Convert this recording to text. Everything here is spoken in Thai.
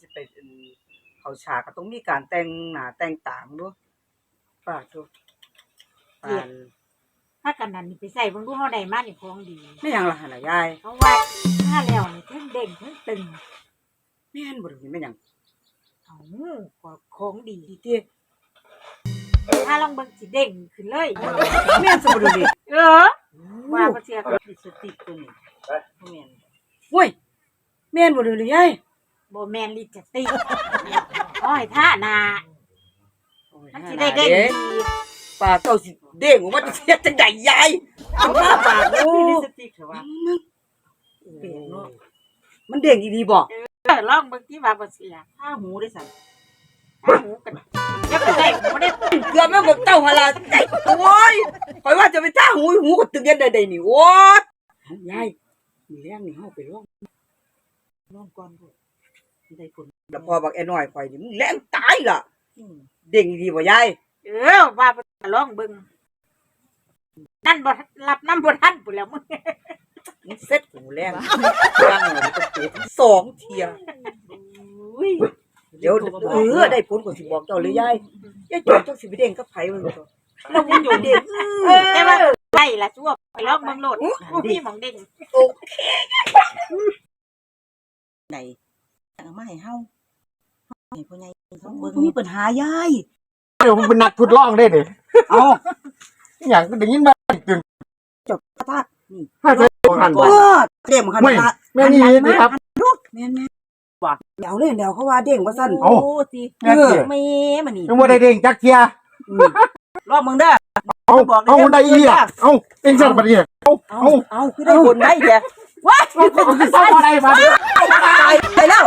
สิไปเป็นเขาฉากก็ต้องมีการแต่งหน้าแต่งตามดูฝากดูปานถ้ากันนั้นนี่ไปใส่เบิ่งดูเฮาได้มานี่ของดีไม่หยังล่ะหั่นน่ะยายเพราะว่าถ้าแล้วนี่ทั้งเด้งทั้งตึงแม่นบ่ถึงแม่นหยังเอาก็ของดีดีเด้ถ้าลองเบิ่งสิเด้งขึ้นเลยแม่นสบ่ดูดิเออว่าบ่เสียก็ลิปสติกตัวนี้บ่แม่นโอ้ยแม่นบ่ดูดิยาย บ่แม่นลิปสติกโอ้ยท่าหน้าโอ้ยมันสิได้เด้งดีปากเจ้าสิเด้งออกมาจะเสียจังไดยายทำหน้าปากโอ้ลิปสติกเถอะว่าเปลี่ยนเนาะมันเด้งดีๆบ่เออลองเบิ่งที่ว่าบ่เสียถ้าหูได้สั่นถ้าหูกันอย่าไปได้หูได้เกือบแม่งบอกเจ้าหนลาใจโอ้ยคอยว่าจะไปท่าหูหูก็ตึงยันใดๆนี่โอ้ยยายมีแรงนี่เฮาไปร้องร้องก่อนด้วย ได้ผลแล้วพอบักแอน้อยข่อยนี่มึงแรงตายล่ะเด้งดีบ่ยายเออว่าบ่ลองเบิ่งนั่นบ่รับน้ำบ่ทันพุ่นแล้วมึงมึงเซ็ตหูแรงร่างเลยก็เจ็บสองเทียเดี๋ยวเออได้ผลก็สิบอกเจ้าเลยยายยายจอดเจ้าสิไปเด้งกับไผมันบ่เราบ่อยู่เด้งแต่ว่าได้ล่ะชั่วไปลองเบิ่งโลดบ่มีหม่องเด้งโอเคไหน เอามาให้เฮาให้พ่อใหญ่เขาเบิ่งมีปัญหายายเดี๋ยวมึงเป็นนักทดลองได้ดิเอาอหย่างก็ได้ยินมาตึงจบกระทะนี่ห้าใจของหันเอบ่อเด้งมาคันละแม่นี่นี่ครับแม่นๆว่าเดี๋ยวเลยเดี๋ยวเขาว่าเด้งว่าซั่นเอ้าสิแม่นสิ แม่มันนี่ยังบ่ได้เด้งจักเทียรอบมึงเด้อ เอาบอกได้เอายังได้อีอะเอาเอ็งสั่นบัดนี้เอาเอาเอาเอาคือได้ผลได้แท้ ว้าย เอาเอาเอาเอาได้มาดิ ตายไปแล้ว